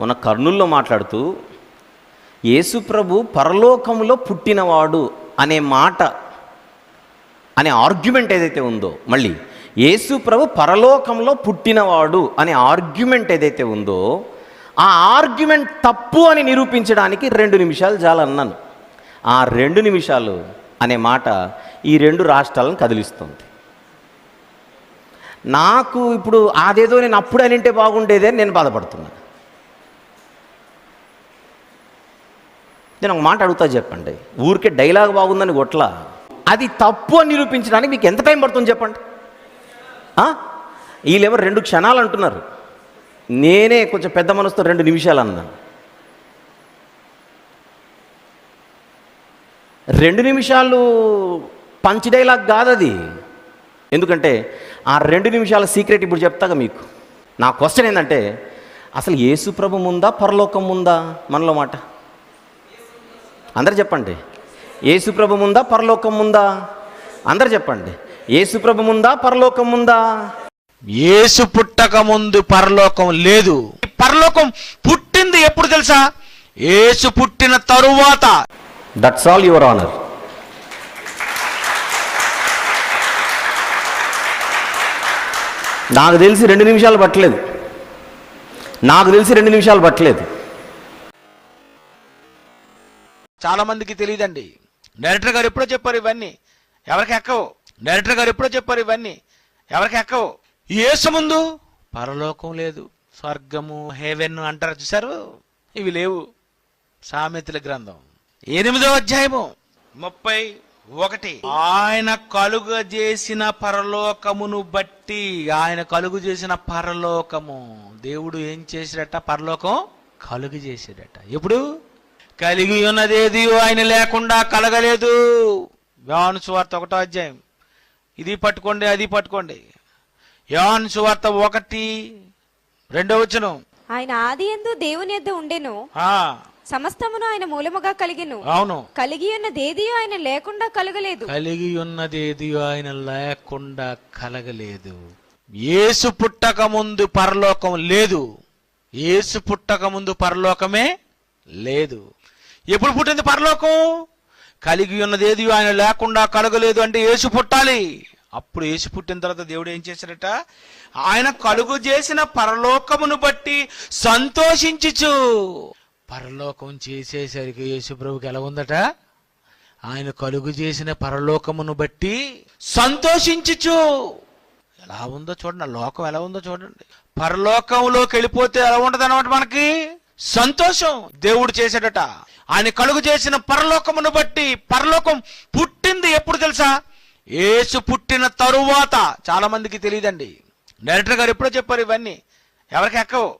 మన కర్నూల్లో మాట్లాడుతూ యేసుప్రభు పరలోకంలో పుట్టినవాడు అనే మాట అనే ఆర్గ్యుమెంట్ ఏదైతే ఉందో మళ్ళీ యేసుప్రభు పరలోకంలో పుట్టినవాడు అనే ఆర్గ్యుమెంట్ ఏదైతే ఉందో ఆ ఆర్గ్యుమెంట్ తప్పు అని నిరూపించడానికి రెండు నిమిషాలు చాలా అన్నాను. ఆ రెండు నిమిషాలు అనే మాట ఈ రెండు రాష్ట్రాలను కదిలిస్తుంది. నాకు ఇప్పుడు అదేదో నేను అప్పుడు అనింటే బాగుండేదే అని నేను బాధపడుతున్నాను. నేను ఒక మాట అడుగుతా చెప్పండి. ఊరికే డైలాగ్ బాగుందని కొట్లా? అది తప్పు అని నిరూపించడానికి మీకు ఎంత టైం పడుతుంది చెప్పండి? వీళ్ళెవరు రెండు క్షణాలు అంటున్నారు. నేనే కొంచెం పెద్ద మనసుతో రెండు నిమిషాలు అన్నాను రెండు నిమిషాలు పంచ్ డైలాగ్ కాదు అది ఎందుకంటే ఆ రెండు నిమిషాల సీక్రెట్ ఇప్పుడు చెప్తాగా మీకు. నా క్వశ్చన్ ఏంటంటే అసలు యేసు ప్రభు ముందా పరలోకం ఉందా మనలో మాట. అందరు చెప్పండి. యేసు ప్రభు ముందా పరలోకం ముందా? అందరు చెప్పండి. యేసు ప్రభు ముందా పరలోకం ముందా? యేసు పుట్టక ముందు పరలోకం లేదు. పరలోకం పుట్టింది ఎప్పుడు తెలుసా? యేసు పుట్టిన తరువాత. దట్స్ ఆల్ యువర్ ఆనర్ నాకు తెలిసి రెండు నిమిషాలు పట్టలేదు. నాకు తెలిసి రెండు నిమిషాలు పట్టలేదు. చాలామందికి తెలియదండి. డైరెక్టర్ గారు ఎప్పుడో చెప్పారు ఇవన్నీ. ఎవరికి ఎక్కవు? డైరెక్టర్ గారు ఎప్పుడో చెప్పారు ఇవన్నీ. ఎవరికి ఎక్కవు? యేసు ముందు? పరలోకం లేదు. స్వర్గము హేవెన్ అంటారు చూసారు ఇవి లేవు. సామెతల గ్రంథం. ఎనిమిదో అధ్యాయము. ముప్పై ఒకటి. ఆయన కలుగ చేసిన పరలోకమును బట్టి ఆయన కలుగు చేసిన పరలోకము. దేవుడు ఏం చేశాడట? పరలోకం కలుగు చేశాడట. ఎప్పుడు? కలిగి ఉన్నదేది ఆయన లేకుండా కలగలేదు. యోహాను సువార్త ఒకటో అధ్యాయం. ఇది పట్టుకోండి అది పట్టుకోండి. యోహాను సువార్త ఒకటి రెండో వచనం. ఆయన ఆది ఎందు దేవుని యొద్ద ఉండెను. ఆ, సమస్తమును ఆయన మూలముగా కలిగెను. అవును. కలిగి ఉన్నదేది ఆయన లేకుండా కలగలేదు. కలిగి ఉన్నదేది ఆయన లేకుండా కలగలేదు. యేసు పుట్టక ముందు పరలోకం లేదు. యేసు పుట్టక ముందు పరలోకమే లేదు. ఎప్పుడు పుట్టింది పరలోకం? కలిగి ఉన్నదేది ఆయన లేకుండా కలగలేదు అంటే ఏసు పుట్టాలి. అప్పుడు ఏసు పుట్టిన తర్వాత దేవుడు ఏం చేశాడట? ఆయన కలుగు చేసిన పరలోకమును బట్టి సంతోషించుచు. పరలోకం చేసేసరికి యేసు ప్రభుకి ఎలా ఉందట? ఆయన కలుగు చేసిన పరలోకమును బట్టి సంతోషించుచు. ఎలా ఉందో చూడండి ఆ లోకం ఎలా ఉందో చూడండి. పరలోకంలోకి వెళ్ళిపోతే ఎలా ఉంటది అనమాట మనకి? సంతోషం దేవుడు చేశాడట ఆయన కలుగు చేసిన పరలోకమును బట్టి పరలోకం పుట్టింది ఎప్పుడు తెలుసా? ఏసు పుట్టిన తరువాత. చాలా మందికి తెలియదండి. డైరెక్టర్ గారు ఎప్పుడో చెప్పారు ఇవన్నీ. ఎవరికి ఎక్కవు?